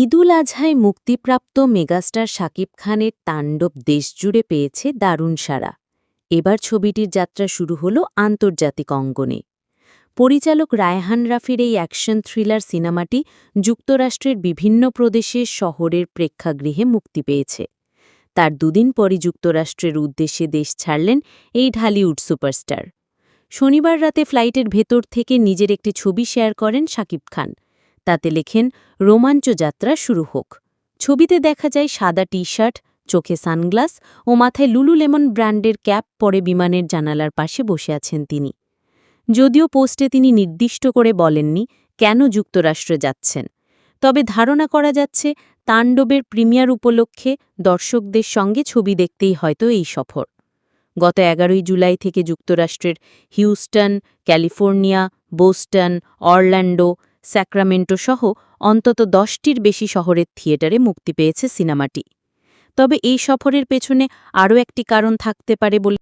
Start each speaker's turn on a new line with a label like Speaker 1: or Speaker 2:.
Speaker 1: ঈদুল আজহায় মুক্তিপ্রাপ্ত মেগাস্টার শাকিব খানের তাণ্ডব দেশজুড়ে পেয়েছে দারুণ সারা এবার ছবিটির যাত্রা শুরু হল আন্তর্জাতিক অঙ্গনে। পরিচালক রায়হান রাফির এই অ্যাকশন থ্রিলার সিনেমাটি যুক্তরাষ্ট্রের বিভিন্ন প্রদেশের শহরের প্রেক্ষাগৃহে মুক্তি পেয়েছে। তার দুদিন পরই যুক্তরাষ্ট্রের উদ্দেশ্যে দেশ ছাড়লেন এই ঢালিউড সুপারস্টার। শনিবার রাতে ফ্লাইটের ভেতর থেকে নিজের একটি ছবি শেয়ার করেন শাকিব খান। তাতে লেখেন, রোমাঞ্চ যাত্রা শুরু হোক। ছবিতে দেখা যায় সাদা টি শার্ট চোখে সানগ্লাস ও মাথায় লুলু লেমন ব্র্যান্ডের ক্যাপ পরে বিমানের জানালার পাশে বসে আছেন তিনি। যদিও পোস্টে তিনি নির্দিষ্ট করে বলেননি কেন যুক্তরাষ্ট্রে যাচ্ছেন, তবে ধারণা করা যাচ্ছে তাণ্ডবের প্রিমিয়ার উপলক্ষে দর্শকদের সঙ্গে ছবি দেখতেই হয়তো এই সফর। গত এগারোই জুলাই থেকে যুক্তরাষ্ট্রের Houston, California, Boston, Orlando Sacramento সহ অন্তত দশটির বেশি শহরের থিয়েটারে মুক্তি পেয়েছে সিনেমাটি। তবে এই সফরের পেছনে আরও একটি কারণ থাকতে পারে বলে